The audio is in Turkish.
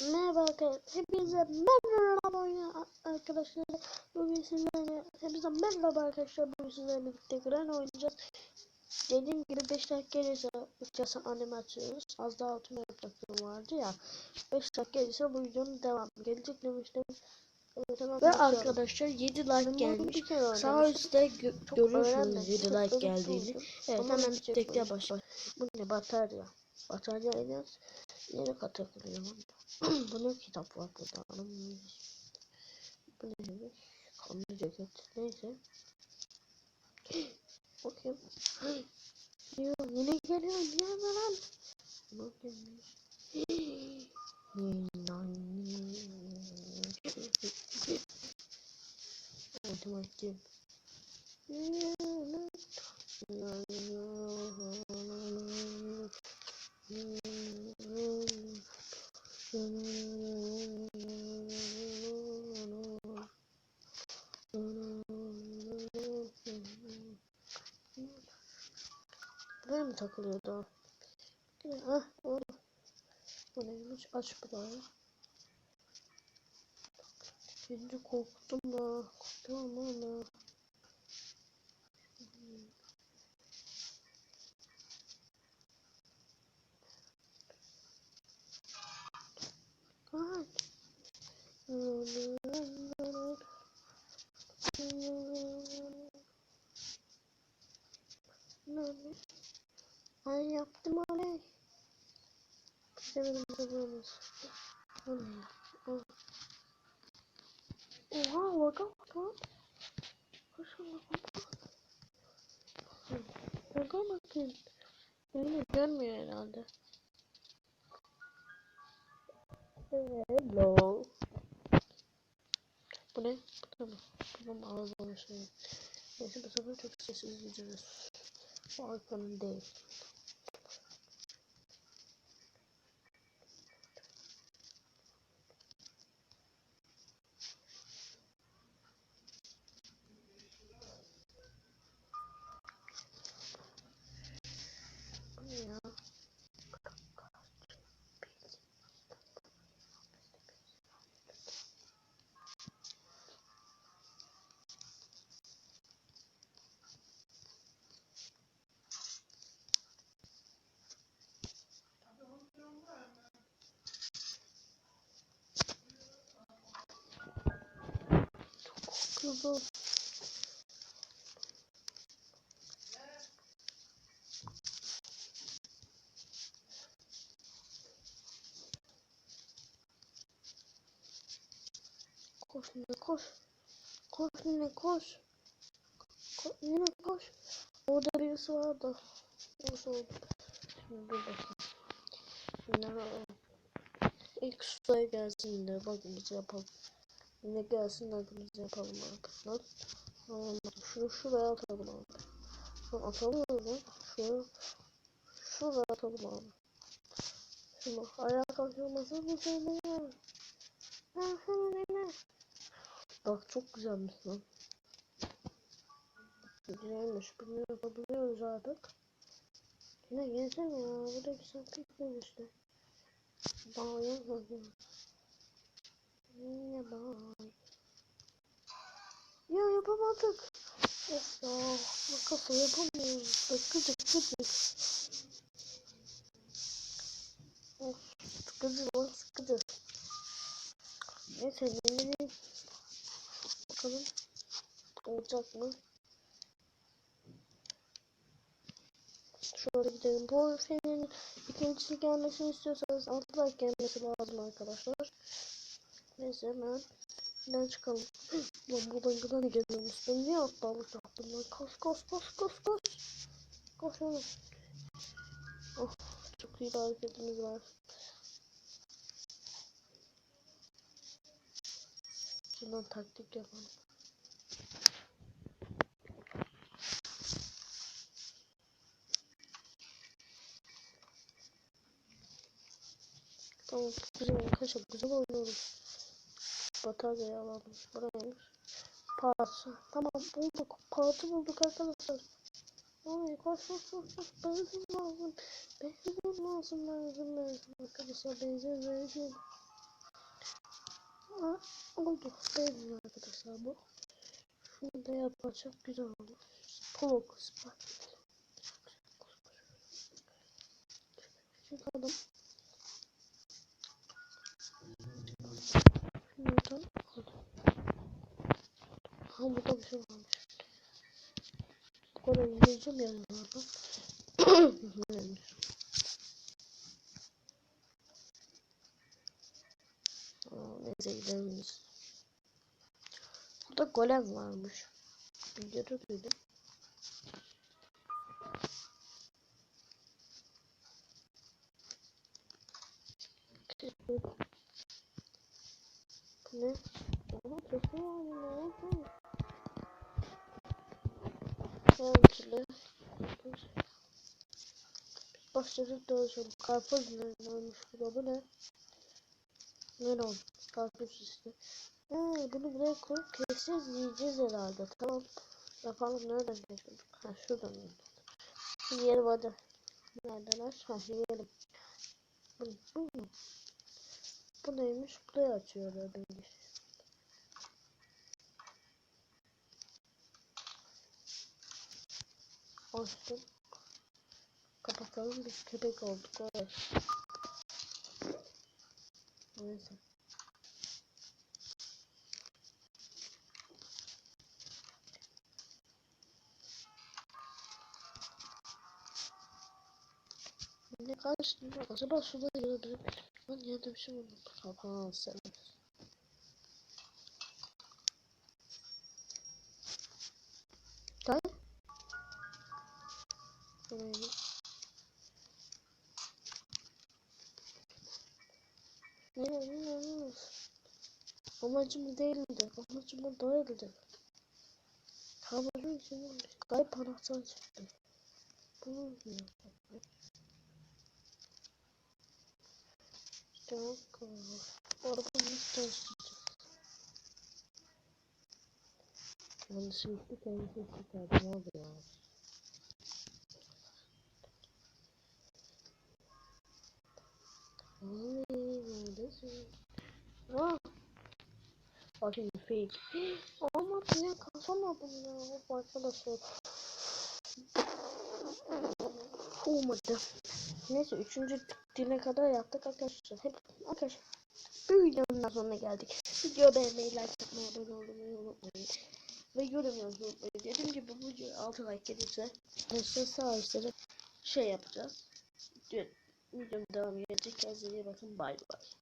Merhaba arkadaşlar. Hepinize merhaba arkadaşlar. Bugün sizlerle hepinize merhaba arkadaşlar. Bugün sizlerle birlikte Gran oynayacağız. Dediğim gibi 5 dakika gelirse yapacağız animasyonuz. Az daha altın yapacaktım vardı ya. 5 dakika gelirse bu videonun devamı gelecek demiştim. Hemen Ve arkadaşlar 7 Ben like gelmiş. Sağ üstte gö- görüyorsunuz öğrenmedim, 7 çok like geldiğini. Evet hemen iş. başla. Bu ne batarya? Batarya ile yeni katabiliyorum. Bu ne kitap var burada? Bu neymiş? Kanlı ceket. Neyse. Bakayım. Yo, yine geliyor. Niye lan? Ne gelmiş? Otomatik. Buraya mı takılıyordu? Ah, o. Bu neymiş? Aç daha. Şimdi korktum da. Korktum ama. Kaç. Ay yaptım oley. Severim kazanız. Oley. Oh. Oha baka bak. Koşun bak. Baka bakın. Beni görmüyor herhalde. Hello. Bu ne? Tamam. Tamam ağzını şey. Neyse bu sefer çok sessiz gideceğiz. Bu arkanın değil. Bu ne ya? Kızım. Koş yine koş. Koş yine koş. Ko yine koş. Orada birisi vardı. Nasıl oldu? Şimdi dur bakayım. Şimdi ilk suya gelsin de bakımızı yapalım. Yine gelsin bakımızı yapalım arkadaşlar. Tamam. Şunu şuraya atalım abi. Şunu atalım öyle. Şunu şuraya atalım abi. Şunu ayağa kalkılması bu sene. Bak çok güzelmiş lan. Güzelmiş. Bunu yapabiliyoruz artık. Yine gelsene ya. Burada güzel pikniği işte. Bağya bakıyorum. Yine bağ. Ya yapamadık. Ya. Makasa yapamıyoruz. Sıkıcı sıkıcı. Of sıkıcı lan sıkıcı. Neyse deneyelim. Bakalım. Olacak mı? Şöyle gidelim. Bu filmin ikincisi gelmesini istiyorsanız 6 like gelmesi lazım arkadaşlar. Neyse hemen şuradan çıkalım. Lan buradan geliyormuş. Ben niye yaptım lan? Koş koş koş koş koş. Koş oğlum. Oh çok iyi bir hareketimiz var. Şuradan taktik yapalım. Tamam güzel arkadaşlar güzel oynuyoruz. Bataryayı alalım. Buraymış. Parça. Tamam bulduk. Partı bulduk arkadaşlar. Ay koş koş koş koş. Benzin lazım. Benzin lazım benzin benzin. Arkadaşlar benzin benzin. Aa, oldu. Beğendim arkadaşlar bu. Şunu da yapacak güzel olur. Polo kısmı. Çıkalım. Şuradan aldım. Ha burada bir şey varmış. Yani oradan. Neymiş? Aa, Neyse gidelim biz. Burada golem varmış. Videoda duydum. Bu ne? Ama kesin yani ne oldu? Belki Başladık dolaşalım. Karpuz ne olmuş bu da bu ne? Ne oldu? Karpuz işte. Ee, bunu buraya koyup keseceğiz yiyeceğiz herhalde. Tamam. Yapalım nereden geçiyorduk? Ha şuradan. Yiyelim hadi. Nereden aç? Ha yiyelim. Bu, bu mu? Bu neymiş? Burayı açıyor böyle bir şey. Açtım. Kapatalım biz köpek olduk. Evet. Neyse. Ne kaçtı? Acaba suda gördüm. Ben yerde bir şey buldum. Kapağı sen. Gel. Buraya. Ne ne. Amacım bu değildi. Amacım bu değildi. Amacım için kayıp anahtar çıktı. Bunu ne Çok Araba nasıl çalışacak? Yanlışlıkla kendisi çıkardım oldu ya. Ay neredesin? Ah! Bakın fake. Ama ben kasamadım ya. Of arkadaşlar. Olmadı. Neyse üçüncü dine kadar yaptık arkadaşlar. Hep arkadaşlar. Bir videonun sonuna geldik. Video beğenmeyi, like atmayı, abone olmayı unutmayın. Ve yorum unutmayın. Dediğim gibi bu video 6 like gelirse işte sağ üstte şey yapacağız. Videom devam edecek. Kendinize iyi bakın. Bay bay.